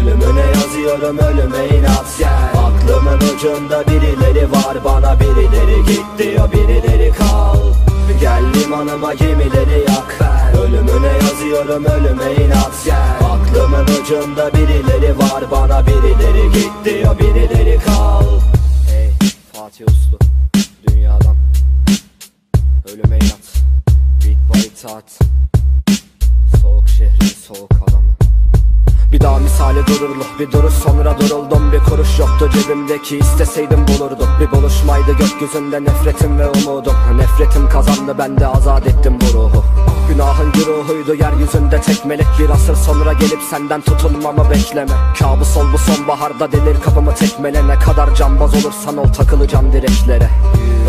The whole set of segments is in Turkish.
Ölümüne yazıyorum ölüme inat. Gel Aklımın ucunda birileri var bana birileri git diyor birileri kal. Gel limanıma gemileri yak. Ölümüne yazıyorum ölüme inat. Gel Aklımın ucunda birileri var bana birileri git diyor birileri kal. Hey Fatih Uslu Dünyadan Ölüme inat. Büyük bir itaat Soğuk şehrin soğuk adamı bir daha misali dururlu bir duruş sonra duruldum. Bir kuruş yoktu cebimdeki isteseydim bulurdum. Bir buluşmaydı gökyüzünde nefretim ve umudum. Nefretim kazandı ben de azat ettim bu ruhu. Günahın güruhuydu yeryüzünde tek melek. Bir asır sonra gelip senden tutulmamı bekleme. Kabus ol bu sonbaharda delir kapımı tekmele. Ne kadar cambaz olursan ol takılacağım direklere.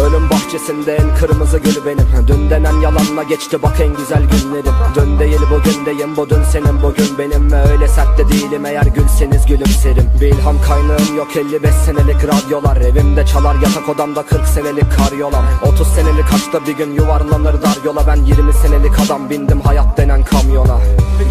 Ölüm bahçesinde en kırmızı gül benim. Dün denen yalanla geçti bak en güzel günlerim. Dün değil bugündeyim bu dün senin bugün benim. Ve öyle sert de değilim eğer gülseniz gülümserim. Bir ilham kaynağım yok 55 senelik radyolar. Evimde çalar yatak odamda 40 senelik karyolam 30 senelik açta bir gün yuvarlanır dar yola. Ben 20 senelik adam bindim hayat denen kamyona.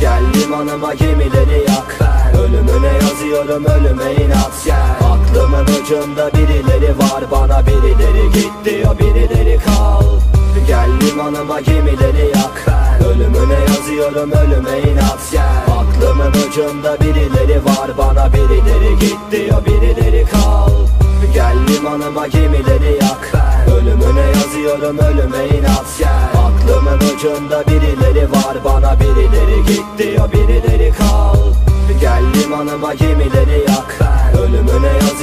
Gel limanıma gemileri yak. Ölümüne yazıyorum ölüme inat. Gel Aklımın ucunda birileri var bana birileri git diyor birileri kal. Gel limanıma gemileri yak Ölümüne yazıyorum ölüme inat gel. Aklımın ucunda birileri var bana birileri git diyor birileri kal. Gel limanıma gemileri yak Ölümüne yazıyorum ölüme inat gel. Aklımın ucunda birileri var bana birileri git diyor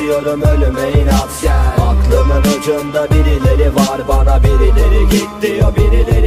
Yazıyorum ölüme inat gel Aklımın ucunda birileri var bana birileri git diyor birileri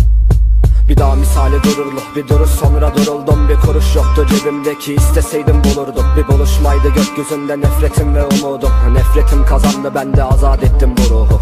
bir daha misali dururlu bir duruş sonra duruldum. Bir kuruş yoktu cebimdeki isteseydim bulurdum. Bir buluşmaydı gökyüzünde nefretim ve umudum. Nefretim kazandı ben de azat ettim bu ruhu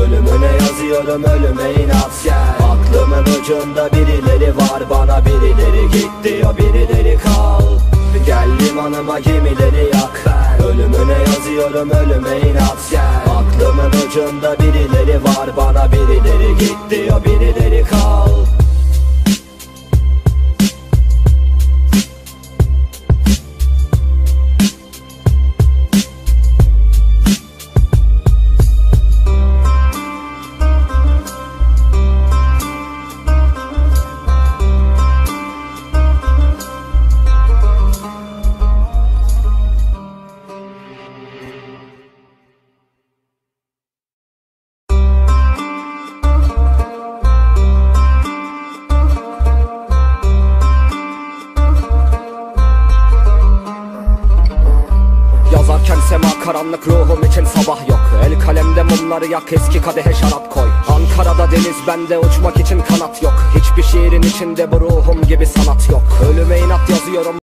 Ölümüne yazıyorum ölüme inat Aklımın ucunda birileri var bana birileri git diyor birileri kal. Gel limanıma gemileri yak ben Ölümüne yazıyorum ölüme inat Aklımın ucunda birileri var bana birileri git diyor birileri karanlık ruhum için sabah yok. El kalemde mumları yak eski kadehe şarap koy. Ankara'da deniz bende uçmak için kanat yok. Hiçbir şiirin içinde bu ruhum gibi sanat yok. Ölüme inat yazıyorum